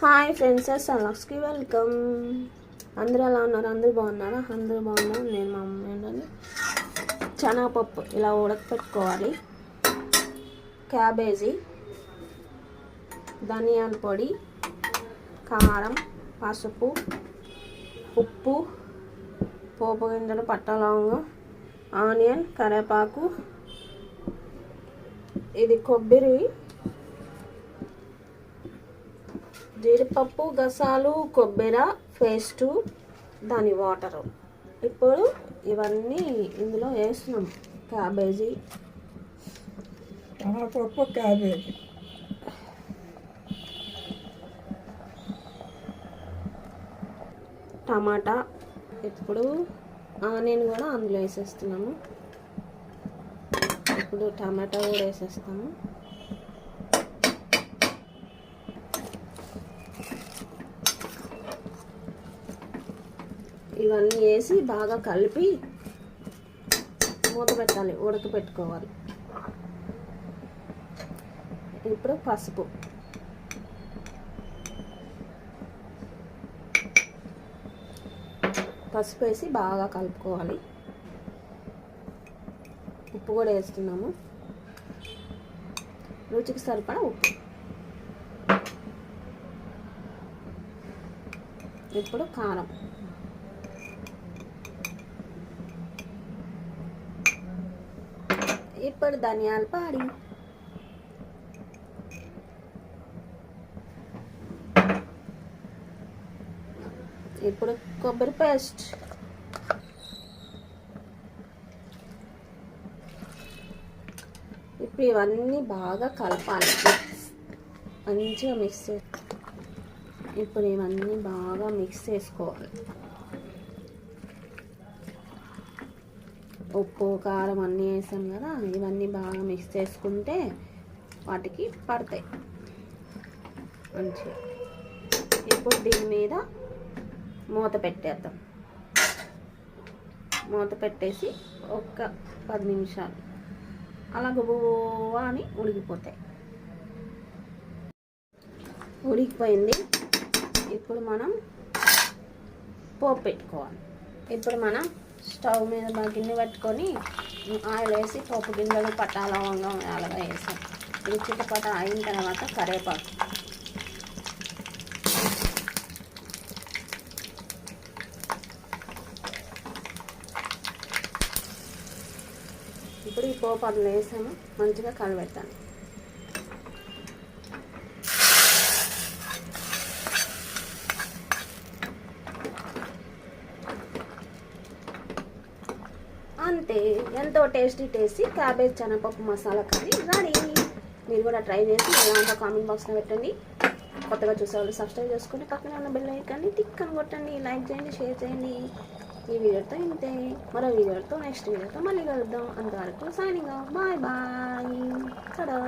Hi friends సలాక్స్కి welcome. అందరూ ఎలా ఉన్నారు? అందరూ బాగున్నారా? అందరూ బాగున్నారు? నేను మా మమ్మీ ఏంటండి శనగపప్పు ఇలా ఉడకపెట్టుకోవాలి. క్యాబేజీ ధనియాల పొడి కారం పసుపు ఉప్పు పోపు గింజలు పట్టలవంగం ఆనియన్ కరివేపాకు ఇది కొబ్బరి జీడిపప్పు గసాలు కొబ్బరి పేస్టు దాని వాటరు. ఇప్పుడు ఇవన్నీ ఇందులో వేస్తున్నాం. క్యాబేజీ. శనగపప్పు క్యాబేజీ. టమాటా. ఇప్పుడు ఆనియన్ కూడా అందులో వేసేస్తున్నాము. ఇప్పుడు టమాటా కూడా వేసేస్తాము. ఇవన్నీ వేసి బాగా కలిపి మూత పెట్టాలి ఉడకపెట్టుకోవాలి. ఇప్పుడు పసుపు. పసుపు వేసి బాగా కలుపుకోవాలి. ఉప్పు కూడా వేస్తున్నాము. రుచికి సరిపడా ఉప్పు. ఇప్పుడు కారం. ఇప్పుడు ధనియాల పాడి ఇప్పుడు కొబ్బరి పేస్ట్ ఇప్పుడు ఇవన్నీ బాగా కలపాలి మంచిగా మిక్స్ చే ఇప్పుడు ఇవన్నీ బాగా మిక్స్ చేసుకోవాలి ఉప్పు కారం అన్నీ వేసాం కదా ఇవన్నీ బాగా మిక్స్ చేసుకుంటే వాటికి పడతాయి. మంచిగా. ఇప్పుడు దీని మీద మూత పెట్టేద్దాం. మూత పెట్టేసి ఒక్క పది నిమిషాలు. అలా గుబువా అని ఉడికిపోతాయి ఉడికిపోయింది ఇప్పుడు మనం పోపు పెట్టుకోవాలి ఇప్పుడు మనం స్టవ్ మీద మా గిన్నె పెట్టుకొని ఆయిల్ వేసి పోపు గింజలు పట్టా లవంగం అలాగా వేసాం. ఇది చిట్టపట అయిన తర్వాత కరివేపాకు ఇప్పుడు ఈ పోపు అందులో వేసాము. మంచిగా కలబెట్టాను అంతే. ఎంతో టేస్టీ టేస్టీ క్యాబేజ్ చెనపప్పు మసాలా కర్రీ రెడీ మీరు కూడా ట్రై చేసి ఎలా కామెంట్ బాక్స్లో పెట్టండి. కొత్తగా చూసేవాళ్ళు సబ్స్క్రైబ్ చేసుకుని పక్కన ఉన్న బెల్ ఐకాన్ని టిక్ కొట్టండి. లైక్ చేయండి షేర్ చేయండి. ఈ వీడియోతో ఇంతే. మరో వీడియోతో నెక్స్ట్ వీడియోతో మళ్ళీ కలుద్దాం. అంతవరకు సైనింగ్ బాయ్ బాయ్ చడా